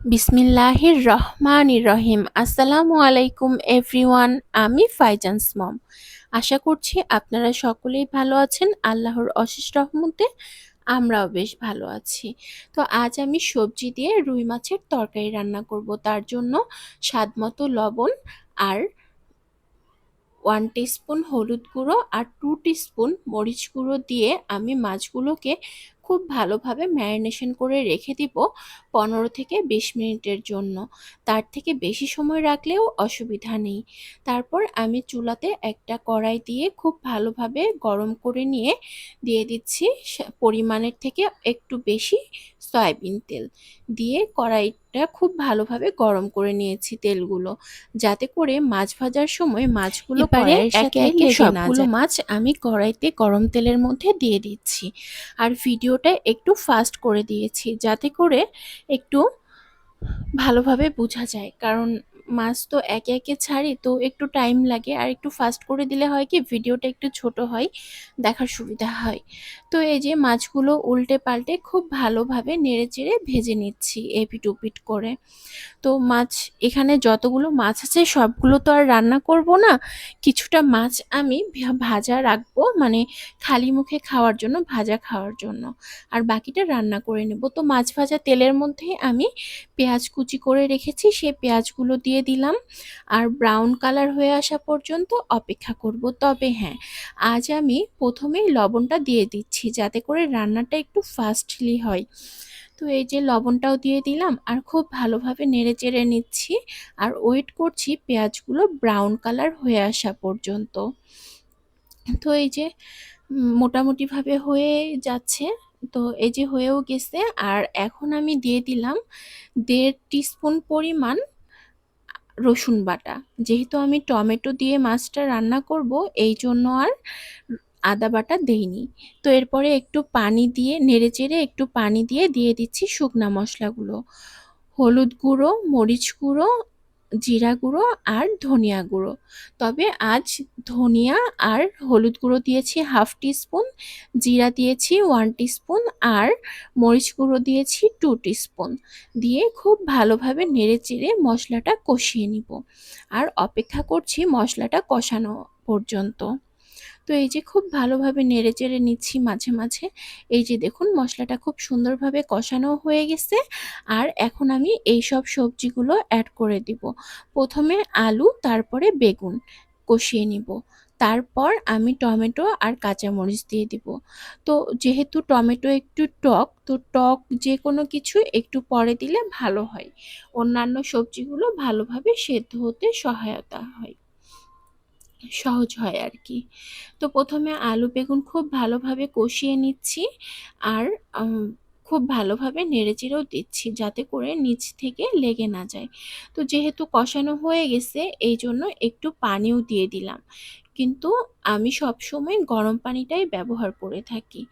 বিসমিল্লাহির রহমানির রহিম আসসালামু আলাইকুম, এভরিওয়ান। আমি ফাইজান্স মম আশা করছি আপনারা সকলেই ভালো আছেন। আল্লাহর অশেষ রহমতে আমরাও বেশ ভালো আছি। তো আজ আমি সবজি দিয়ে রুই মাছের তরকারি রান্না করব। তার জন্য স্বাদমতো লবণ আর ওয়ান টিস্পুন হলুদ গুঁড়ো আর টু টিস্পুন মরিচ গুঁড়ো দিয়ে আমি মাছগুলোকে খুব ভালোভাবে ম্যারিনেশন করে রেখে দিব পনেরো থেকে বিশ মিনিটের জন্য। তার থেকে বেশি সময় রাখলেও অসুবিধা নেই। তারপর আমি চুলাতে একটা কড়াই দিয়ে খুব ভালোভাবে গরম করে নিয়ে দিয়ে দিচ্ছি। পরিমাণের থেকে একটু বেশি সয়াবিন তেল দিয়ে কড়াইটা খুব ভালোভাবে গরম করে নিয়েছি তেলগুলো যাতে করে মাছ ভাজার সময় মাছগুলো একে একে সবগুলো মাছ আমি কড়াইতে গরম তেলের মধ্যে দিয়ে দিচ্ছি। আর ভিডিওটা একটু ফাস্ট করে দিয়েছি যাতে করে একটু ভালোভাবে বোঝা যায়। কারণ মাছ তো একে একে ছাড়ি তো একটু টাইম লাগে। আর একটু ফাস্ট করে দিলে হয় কি ভিডিওটা একটু ছোট হয় দেখার সুবিধা হয়। তো এই যে মাছগুলো উল্টে পাল্টে খুব ভালোভাবে নেড়ে চেড়ে ভেজে নিচ্ছি এপিট ওপিট করে। তো মাছ, এখানে যতগুলো মাছ আছে সবগুলো তো আর রান্না করব না। কিছুটা মাছ আমি ভাজা রাখব মানে খালি মুখে খাওয়ার জন্য, ভাজা খাওয়ার জন্য। আর বাকিটা রান্না করে নেব। তো মাছ ভাজা তেলের মধ্যে আমি পেঁয়াজ কুচি করে রেখেছি সেই পেঁয়াজগুলো দিয়ে দিলাম। আর ব্রাউন কালার হয়ে আসা পর্যন্ত অপেক্ষা করব। তবে হ্যাঁ আজ আমি প্রথমেই লবণটা দিয়ে দিচ্ছি। যাতে করে রান্নাটা একটু ফাস্টলি হয়। তো এই যে লবণটাও দিয়ে দিলাম আর খুব ভালোভাবে নেড়ে চেড়ে নিচ্ছি আর ওয়েট করছি পেঁয়াজগুলো ব্রাউন কালার হয়ে আসা পর্যন্ত। তো এই যে মোটামুটিভাবে হয়ে যাচ্ছে, তো এই যে হয়েও গেছে আর এখন আমি দিয়ে দিলাম দেড় টিস্পুন পরিমাণ রসুন বাটা। যেহেতু আমি টমেটো দিয়ে মাছটা রান্না করব, এই জন্য আর আদা বাটা দেইনি। তো এরপরে একটু পানি দিয়ে নেড়েচেড়ে একটু পানি দিয়ে দিয়ে দিচ্ছি শুকনা মশলাগুলো। হলুদ গুঁড়ো, মরিচ গুঁড়ো, জিরা গুঁড়ো আর ধনিয়া গুঁড়ো। তবে আজ ধনিয়া আর হলুদ গুঁড়ো দিয়েছি হাফ টিস্পুন, জিরা দিয়েছি ওয়ান টিস্পুন আর মরিচ গুঁড়ো দিয়েছি টু টিস্পুন। দিয়ে খুব ভালোভাবে নেড়ে চেড়ে মশলাটা কষিয়ে নিব। আর অপেক্ষা করছি মশলাটা কষানো পর্যন্ত। তো এই যে খুব ভালোভাবে নেড়ে চেড়ে নিচ্ছি মাঝে মাঝে। এই যে দেখুন, মশলাটা খুব সুন্দরভাবে কষানো হয়ে গেছে। আর এখন আমি এই সব সবজিগুলো অ্যাড করে দিব। প্রথমে আলু, তারপরে বেগুন কষিয়ে নিব। তারপর আমি টমেটো আর কাঁচামরিচ দিয়ে দিব। তো যেহেতু টমেটো একটু টক, তো টক যে কোনো কিছু একটু পরে দিলে ভালো হয়। অন্যান্য সবজিগুলো ভালোভাবে সেদ্ধ হতে সহায়তা হয়। সহজ হয় আর কি তো প্রথমে আলু বেগুন খুব ভালোভাবে কষিয়ে নিচ্ছি আর খুব ভালোভাবে নেড়েচেড়েও দিচ্ছি যাতে করে নিচ থেকে লেগে না যায়। তো যেহেতু কষানো হয়ে গেছে এই জন্য একটু পানিও দিয়ে দিলাম। কিন্তু আমি সবসময় গরম পানিটাই ব্যবহার করে থাকি।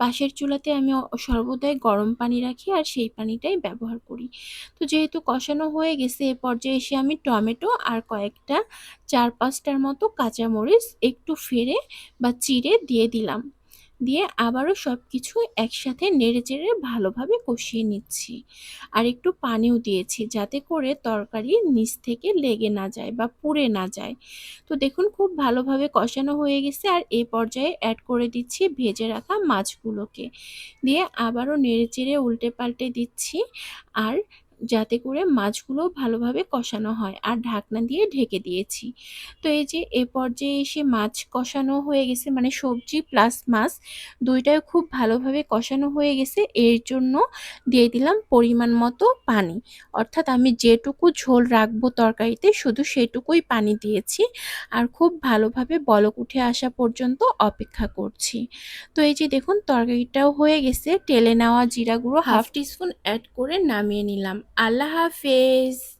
পাশের চুলাতে আমি সর্বদাই গরম পানি রাখি আর সেই পানিটাই ব্যবহার করি। তো যেহেতু কষানো হয়ে গেছে, এ পর্যায়ে এসে আমি টমেটো আর কয়েকটা চার পাঁচটার মতো কাঁচামরিচ একটু ফেড়ে বা চিড়ে দিয়ে দিলাম। দিয়ে আবারও সব কিছু একসাথে নেড়ে চেড়ে ভালোভাবে কষিয়ে নিচ্ছি। আর একটু পানিও দিয়েছি যাতে করে তরকারি নিচ থেকে লেগে না যায় বা পুড়ে না যায়। তো দেখুন খুব ভালোভাবে কষানো হয়ে গেছে আর এই পর্যায়ে অ্যাড করে দিচ্ছি ভেজে রাখা মাছগুলোকে। দিয়ে আবারও নেড়ে চেড়ে উল্টে পাল্টে দিচ্ছি। আর যাতে করে মাছগুলো ভালোভাবে কষানো হয় আর ঢাকনা দিয়ে ঢেকে দিয়েছি। তো এই যে এ পর্যায়ে এসে মাছ কষানো হয়ে গেছে মানে সবজি প্লাস মাছ দুইটাই খুব ভালোভাবে কষানো হয়ে গেছে। এর জন্য দিয়ে দিলাম পরিমাণ মতো পানি। অর্থাৎ আমি যেটুকু ঝোল রাখব তরকারিতে শুধু সেটুকুই পানি দিয়েছি আর খুব ভালোভাবে বলক উঠে আসা পর্যন্ত অপেক্ষা করছি। তো এই যে দেখুন তরকারিটাও হয়ে গেছে। টেলে নেওয়া জিরা গুঁড়ো হাফ টিস্পুন অ্যাড করে নামিয়ে নিলাম। আল্লাহ হাফেজ।